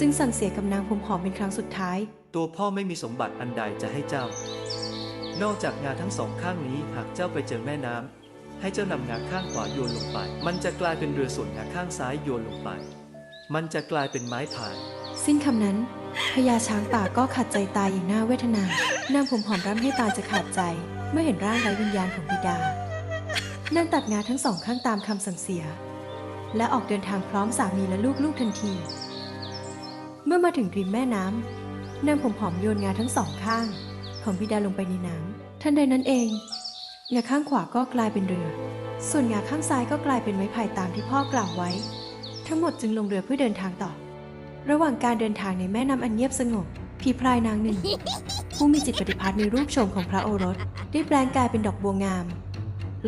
จึงสั่งเสียกับนางผมหอมเป็นครั้งสุดท้าย ตัวพ่อไม่มีสมบัติอันใดจะให้เจ้า นอกจากงาทั้งสองข้างนี้หากเจ้าไปเจอแม่น้ำให้เจ้านำงาข้างขวาโยนลงไป มันจะกลายเป็นเรือส่วนงาข้างซ้ายโยนลงไป มันจะกลายเป็นไม้พายสิ้นคำนั้นพญาช้างป่าก็ขาดใจตายอย่างน่าเวทนานางผมหอมร่ำให้ตายจะขาดใจ เมื่อเห็นร่างไร้วิญญาณของบิดานางตัดงาทั้งสองข้างตามคำสั่งเสีย และออกเดินทางพร้อมสามีและลูกๆทันที เมื่อมาถึงริมแม่น้ำนางผมหอมโยนงาทั้งสองข้าง ของบิดาลงไปในน้ำทันใดนั้นเองงาข้างขวาก็กลายเป็นเรือ ส่วนงาข้างซ้ายก็กลายเป็นไม้ไผ่ตามที่พ่อกล่าวไว้ ทั้งหมดจึงลงเรือเพื่อเดินทางต่อ ระหว่างการเดินทางในแม่น้ำอันเงียบสงบผีพรายนางหนึ่ง ผู้มีจิตปฏิพัทธ์ในรูปโฉมของพระโอรส ได้แปลงกายเป็นดอกบัวงาม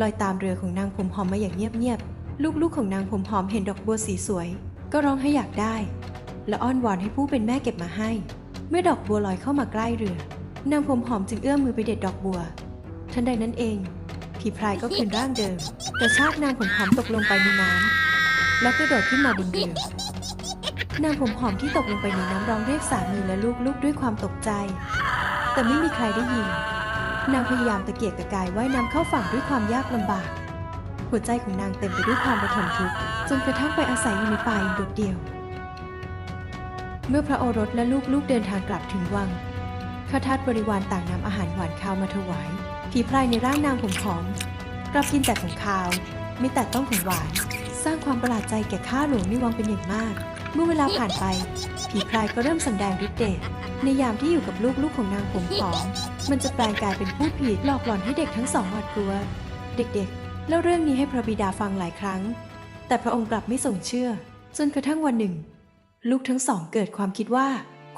ลอยตามเรือของนางผมหอมมาอย่างเงียบๆลูกๆของนางผมหอมเห็นดอกบัวสีสวย ก็ร้องให้อยากได้ และอ้อนวอนให้ผู้เป็นแม่เก็บมาให้ เมื่อดอกบัวลอยเข้ามาใกล้เรือ นางผมหอมจึงเอื้อมมือไปเด็ดดอกบัว ทันใดนั้นเอง ผีพรายก็คืนร่างเดิม กระชากนางผมหอมตกลงไปในน้ำแล้วก็โดดขึ้นมาบนเรือนางผมหอมที่ตกลงไปในน้ำร้องเรียกสามีและลูกๆด้วยความตกใจ แต่ไม่มีใครได้ยิน นางพยายามตะเกียกตะกายว่ายน้ำเข้าฝั่งด้วยความยากลำบาก หัวใจของนางเต็มไปด้วยความระทมทุกข์จนกระทั่งไปอาศัยอยู่ในป่าอย่างโดดเดี่ยว เมื่อพระโอรสและลูกๆเดินทางกลับถึงวังข้าทาสบริวารต่างนำอาหารหวานคาวมาถวาย ผีพรายในร่างนางผมหอม กลับกินแต่ของคาว ไม่แต่ต้องของหวาน สร้างความประหลาดใจแก่ข้าหลวงในวังเป็นอย่างมาก เมื่อเวลาผ่านไป ผีพรายก็เริ่มสำแดงฤทธิ์เดชในยามที่อยู่กับลูกๆของนางผมหอม มันจะแปลงกายเป็นผู้ผิดหลอกหลอนให้เด็กทั้งสองหวาดกลัว เด็กๆเล่าเรื่องนี้ให้พระบิดาฟังหลายครั้ง แต่พระองค์กลับไม่ทรงเชื่อ จนกระทั่งวันหนึ่ง ลูกทั้งสองเกิดความคิดว่า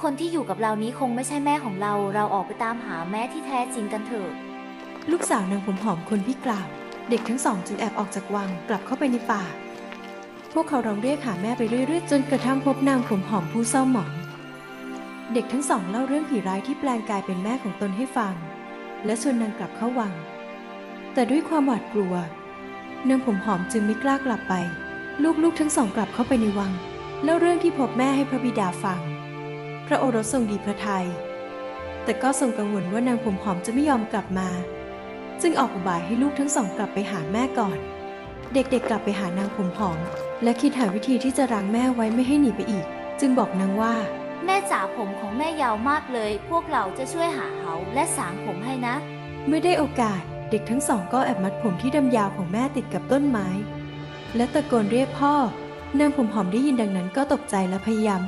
คนที่อยู่กับเรานี้คงไม่ใช่แม่ของเรา เราออกไปตามหาแม่ที่แท้จริงกันเถอะ ลูกสาวนางผมหอมคนที่กล่าว เด็กทั้งสองจึงแอบออกจากวังกลับเข้าไปในป่า พวกเขาร้องเรียกหาแม่ไปเรื่อยๆ จนกระทั่งพบนางผมหอมผู้เศร้าหมอง เด็กทั้งสองเล่าเรื่องผีร้ายที่แปลงกายเป็นแม่ของตนให้ฟัง และชวนนางกลับเข้าวัง แต่ด้วยความหวาดกลัวนางผมหอมจึงไม่กล้ากลับไป ลูกๆทั้งสองกลับเข้าไปในวัง เล่าเรื่องที่พบแม่ให้พระบิดาฟัง พระโอรสทรงดีพระทยัย แต่ก็ทรงกังวลว่านางผมหอมจะไม่ยอมกลับมา จึงออกอุบายให้ลูกทั้งสองกลับไปหาแม่ก่อน เด็กๆกลับไปหานางผมหอม และคิดหาวิธีที่จะรั้งแม่ไว้ไม่ให้หนีไปอีก จึงบอกนางว่า แม่จ๋าผมของแม่ยาวมากเลย พวกเราจะช่วยหาเขาและสางผมให้นะ เมื่อได้โอกาสเด็กทั้งสองก็แอบมัดผมที่ดำยาวของแม่ติดกับต้นไม้ และตะโกนเรียกพ่อ นางผมหอมได้ยินดังนั้นก็ตกใจและพยายาม